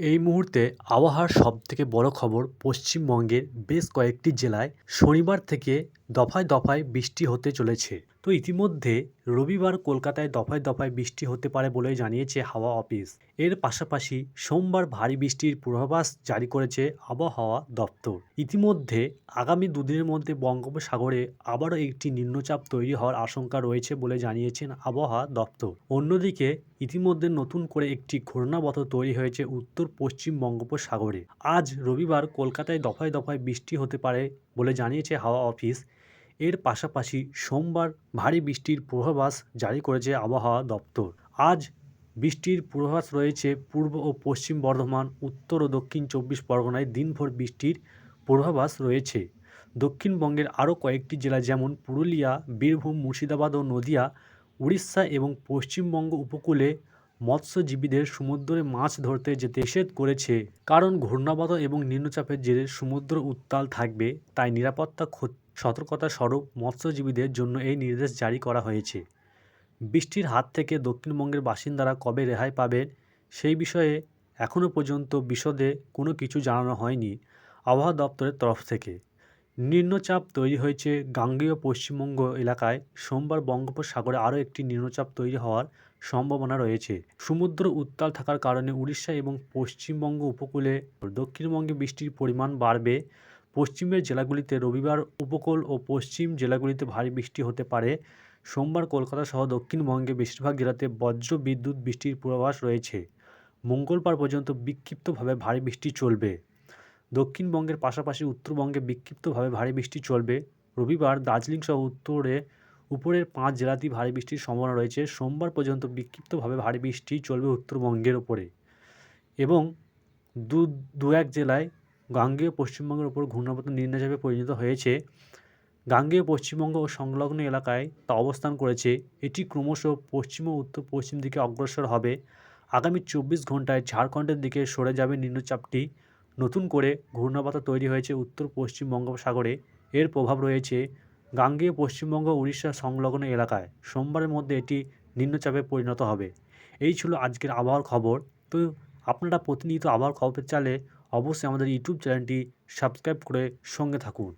এই মুহূর্তে আবহাওয়ার সবথেকে বড় খবর পশ্চিমবঙ্গের বেশ কয়েকটি জেলায় শনিবার থেকে দফায় দফায় বৃষ্টি হতে চলেছে। তো ইতিমধ্যে রবিবার কলকাতায় দফায় দফায় বৃষ্টি হতে পারে বলে জানিয়েছে হাওয়া অফিস। এর পাশাপাশি সোমবার ভারী বৃষ্টির পূর্বাভাস জারি করেছে আবহাওয়া দপ্তর। ইতিমধ্যে আগামী দুদিনের মধ্যে বঙ্গোপসাগরে আবারও একটি নিম্নচাপ তৈরি হওয়ার আশঙ্কা রয়েছে বলে জানিয়েছেন আবহাওয়া দপ্তর। অন্যদিকে ইতিমধ্যে নতুন করে একটি ঘূর্ণাবত তৈরি হয়েছে উত্তর পশ্চিম বঙ্গোপসাগরে। আজ রবিবার কলকাতায় দফায় দফায় বৃষ্টি হতে পারে বলে জানিয়েছে হাওয়া অফিস। এর পাশাপাশি সোমবার ভারী বৃষ্টির পূর্বাভাস জারি করেছে আবহাওয়া দপ্তর। আজ বৃষ্টির পূর্বাভাস রয়েছে পূর্ব ও পশ্চিম বর্ধমান, উত্তর ও দক্ষিণ চব্বিশ পরগনায় দিনভর বৃষ্টির পূর্বাভাস রয়েছে। দক্ষিণবঙ্গের আরও কয়েকটি জেলা যেমন পুরুলিয়া, বীরভূম, মুর্শিদাবাদ ও নদিয়া, উড়িষ্যা এবং পশ্চিমবঙ্গ উপকূলে মৎস্যজীবীদের সমুদ্রে মাছ ধরতে যেতে নিষেধ করেছে। কারণ ঘূর্ণাবত এবং নিম্নচাপের জেরে সমুদ্র উত্তাল থাকবে, তাই নিরাপত্তা সতর্কতা স্বরূপ মৎস্যজীবীদের জন্য এই নির্দেশ জারি করা হয়েছে। বৃষ্টির হাত থেকে দক্ষিণবঙ্গের বাসিন্দারা কবে রেহাই পাবেন সেই বিষয়ে এখনও পর্যন্ত বিশদে কোনো কিছু জানানো হয়নি আবহাওয়া দপ্তরের তরফ থেকে। নিম্নচাপ তৈরি হয়েছে গাঙ্গেয় পশ্চিমবঙ্গ এলাকায়। সোমবার বঙ্গোপসাগরে আরও একটি নিম্নচাপ তৈরি হওয়ার সম্ভাবনা রয়েছে। সমুদ্র উত্তাল থাকার কারণে উড়িষ্যা এবং পশ্চিমবঙ্গ উপকূলে দক্ষিণবঙ্গে বৃষ্টির পরিমাণ বাড়বে। পশ্চিমের জেলাগুলিতে রবিবার উপকূল ও পশ্চিম জেলাগুলিতে ভারী বৃষ্টি হতে পারে। সোমবার কলকাতা সহ দক্ষিণবঙ্গে বেশিরভাগ জেলাতে বজ্র বিদ্যুৎ বৃষ্টির পূর্বাভাস রয়েছে। মঙ্গলবার পর্যন্ত বিক্ষিপ্তভাবে ভারী বৃষ্টি চলবে। দক্ষিণবঙ্গের পাশাপাশি উত্তরবঙ্গে বিক্ষিপ্তভাবে ভারী বৃষ্টি চলবে। রবিবার দার্জিলিং সহ উত্তরে উপরের পাঁচ জেলাতেই ভারী বৃষ্টির সম্ভাবনা রয়েছে। সোমবার পর্যন্ত বিক্ষিপ্তভাবে ভারী বৃষ্টি চলবে উত্তরবঙ্গের ওপরে এবং দু দু এক জেলায় গাঙ্গেয় পশ্চিমবঙ্গের উপর ঘূর্ণাবর্ত নিম্নচাপে পরিণত হয়েছে। গাঙ্গেয় পশ্চিমবঙ্গ ও সংলগ্ন এলাকায় তা অবস্থান করেছে। এটি ক্রমশ পশ্চিম ও উত্তর পশ্চিম দিকে অগ্রসর হবে। আগামী চব্বিশ ঘন্টায় ঝাড়খণ্ডের দিকে সরে যাবে নিম্নচাপটি। নতুন করে ঘূর্ণাবতা তৈরি হয়েছে উত্তর পশ্চিম বঙ্গোপসাগরে। এর প্রভাব রয়েছে গাঙ্গেয় পশ্চিমবঙ্গ উড়িষ্যা সংলগ্ন এলাকায়। সোমবারের মধ্যে এটি নিম্নচাপে পরিণত হবে। এই ছিল আজকের আবহাওয়ার খবর। তো আপনারা প্রতিনিয়ত আবহাওয়ার খবর চাইলে অবশ্যই আমাদের ইউটিউব চ্যানেলটি সাবস্ক্রাইব করে সঙ্গে থাকুন।